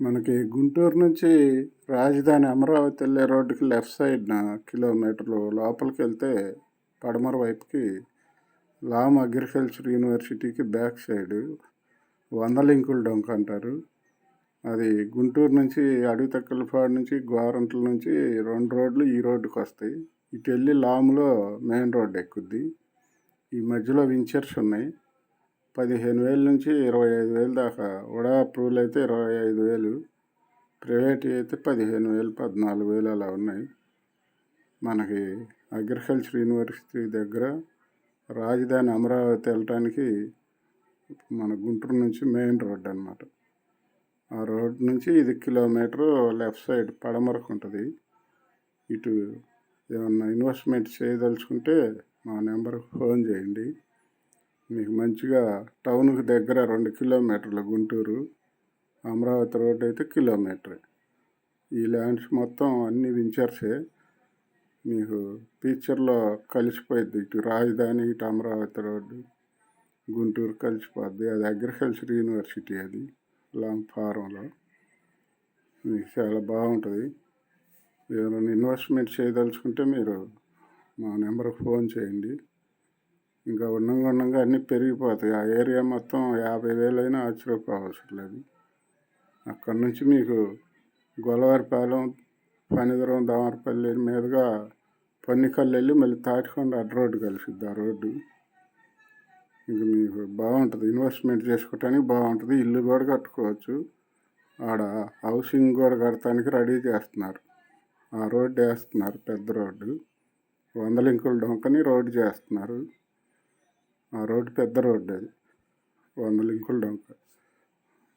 మనకి గుంటూరు నుంచి రాజధాని అమరావతి వెళ్ళే రోడ్డుకి లెఫ్ట్ సైడ్న కిలోమీటర్లు లోపలికి వెళ్తే పడమర వైపుకి లామ్ అగ్రికల్చర్ యూనివర్సిటీకి బ్యాక్ సైడ్ వందలింకుల డొంక అంటారు. అది గుంటూరు నుంచి అడవితక్కలపాడు నుంచి గోరంట్ల నుంచి రెండు రోడ్లు ఈ రోడ్డుకి వస్తాయి. ఇటు వెళ్ళి లాములో మెయిన్ రోడ్ ఎక్కుద్ది. ఈ మధ్యలో వించర్స్ ఉన్నాయి. పదిహేను వేల నుంచి ఇరవై ఐదు వేలు దాకా. కూడా అప్రూవల్ అయితే ఇరవై ఐదు వేలు. ప్రైవేట్ అయితే పదిహేను వేలు పద్నాలుగు వేలు అలా ఉన్నాయి. మనకి అగ్రికల్చర్ యూనివర్సిటీ దగ్గర రాజధాని అమరావతి వెళ్ళటానికి మన గుంటూరు నుంచి మెయిన్ రోడ్ అనమాట ఆ రోడ్ నుంచి ఇది కిలోమీటరు లెఫ్ట్ సైడ్ పడమరకు ఉంటుంది. ఇటు ఏమన్నా ఇన్వెస్ట్మెంట్ చేయదలుచుకుంటే మా నెంబర్కి ఫోన్ చేయండి. మీకు మంచిగా టౌన్కి దగ్గర రెండు కిలోమీటర్లు గుంటూరు అమరావతి రోడ్ అయితే కిలోమీటర్. ఈ ల్యాండ్స్ మొత్తం అన్ని వించర్సే. మీకు ఫ్యూచర్లో కలిసిపోయింది ఇటు రాజధాని ఇటు అమరావతి రోడ్డు గుంటూరు కలిసిపోద్ది. అది అగ్రికల్చర్ యూనివర్సిటీ అది లాంగ్ ఫారంలో. మీకు చాలా బాగుంటుంది. ఎవరైనా ఇన్వెస్ట్మెంట్ చేయదలుచుకుంటే మీరు మా నెంబర్కి ఫోన్ చేయండి. ఇంకా ఉండంగా ఉండంగా అన్నీ పెరిగిపోతాయి. ఆ ఏరియా మొత్తం యాభై వేలైనా ఆశ్చర్యపోవసరం లేదు. అక్కడి నుంచి మీకు గొలవారిపాలెం పనిదరం దామరపల్లి మీదుగా పన్నికల్లు వెళ్ళి మళ్ళీ తాటికొండ అడ్డ రోడ్డు కలిసిద్ది. ఆ రోడ్డు ఇంక మీకు బాగుంటుంది. ఇన్వెస్ట్మెంట్ చేసుకోవటానికి బాగుంటుంది. ఇల్లు కూడా కట్టుకోవచ్చు. ఆడ హౌసింగ్ కూడా కడటానికి రెడీ చేస్తున్నారు. ఆ రోడ్డు వేస్తున్నారు. పెద్ద రోడ్డు. వందలింకులు డొంకని రోడ్డు చేస్తున్నారు. ఆ రోడ్డు పెద్ద రోడ్డు అది. వంద లింకుల డొంక.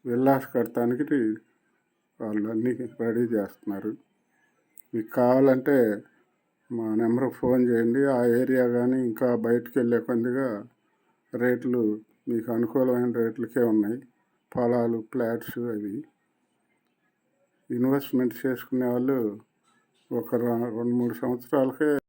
విల్లాస్ కడటానికి వాళ్ళు అన్నీ రెడీ చేస్తున్నారు. మీకు కావాలంటే మా నెంబర్కి ఫోన్ చేయండి. ఆ ఏరియా కానీ ఇంకా బయటకు వెళ్ళే కొద్దిగా రేట్లు మీకు అనుకూలమైన రేట్లకే ఉన్నాయి. పొలాలు ప్లాట్స్ అవి. ఇన్వెస్ట్మెంట్ చేసుకునే వాళ్ళు ఒక రెండు మూడు సంవత్సరాలకే